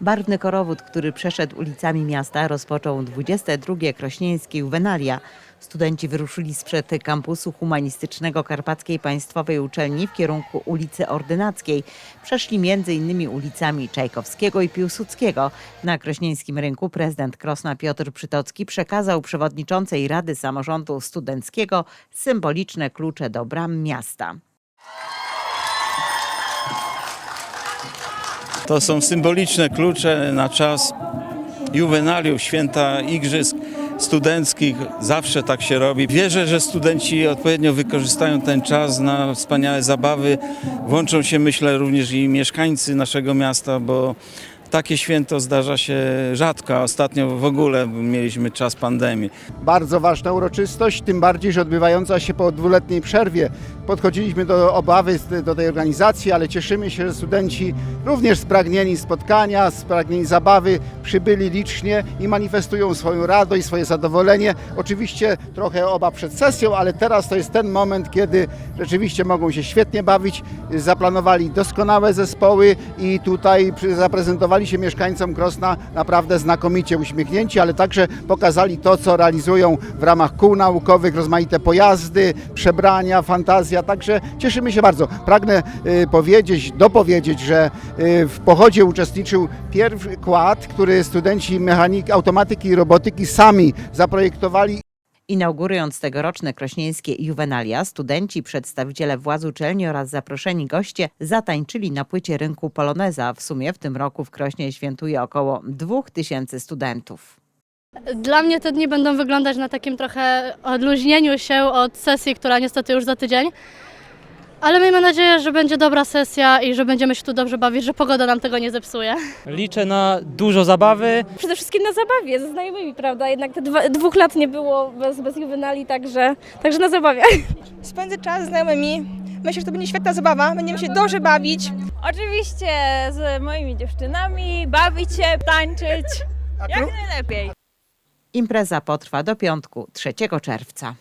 Barwny korowód, który przeszedł ulicami miasta, rozpoczął 22. Krośnieńskie Juvenalia. Studenci wyruszyli sprzed kampusu humanistycznego Karpackiej Państwowej Uczelni w kierunku ulicy Ordynackiej. Przeszli m.in. ulicami Czajkowskiego i Piłsudskiego. Na Krośnieńskim Rynku prezydent Krosna Piotr Przytocki przekazał przewodniczącej Rady Samorządu Studenckiego symboliczne klucze do bram miasta. To są symboliczne klucze na czas juwenaliów, święta igrzysk studenckich. Zawsze tak się robi. Wierzę, że studenci odpowiednio wykorzystają ten czas na wspaniałe zabawy. Włączą się, myślę, również i mieszkańcy naszego miasta, bo takie święto zdarza się rzadko, ostatnio w ogóle mieliśmy czas pandemii. Bardzo ważna uroczystość, tym bardziej, że odbywająca się po dwuletniej przerwie. Podchodziliśmy do obawy do tej organizacji, ale cieszymy się, że studenci również spragnieni spotkania, spragnieni zabawy, przybyli licznie i manifestują swoją radość, swoje zadowolenie. Oczywiście trochę oba przed sesją, ale teraz to jest ten moment, kiedy rzeczywiście mogą się świetnie bawić. Zaplanowali doskonałe zespoły i tutaj przy- zaprezentowali się mieszkańcom Krosna naprawdę znakomicie uśmiechnięci, ale także pokazali to, co realizują w ramach kół naukowych, rozmaite pojazdy, przebrania, fantazja, także cieszymy się bardzo. Pragnę y, powiedzieć, dopowiedzieć, że y, w pochodzie uczestniczył pierwszy kład, który studenci mechaniki, automatyki i robotyki sami zaprojektowali Inaugurując tegoroczne krośnieńskie Juvenalia, studenci, przedstawiciele władz uczelni oraz zaproszeni goście zatańczyli na płycie rynku Poloneza. W sumie w tym roku w Krośnie świętuje około 2000 studentów. Dla mnie te dni będą wyglądać na takim trochę odluźnieniu się od sesji, która niestety już za tydzień. Ale miejmy nadzieję, że będzie dobra sesja i że będziemy się tu dobrze bawić, że pogoda nam tego nie zepsuje. Liczę na dużo zabawy. Przede wszystkim na zabawie ze znajomymi, prawda? Jednak te dwa, dwóch lat nie było bez, bez juwenali, także, także na zabawie. spędzę czas z znajomymi. Myślę, że to będzie świetna zabawa, będziemy się dobrze bawić. Oczywiście z moimi dziewczynami, bawić się, tańczyć, jak najlepiej. Impreza potrwa do piątku 3 czerwca.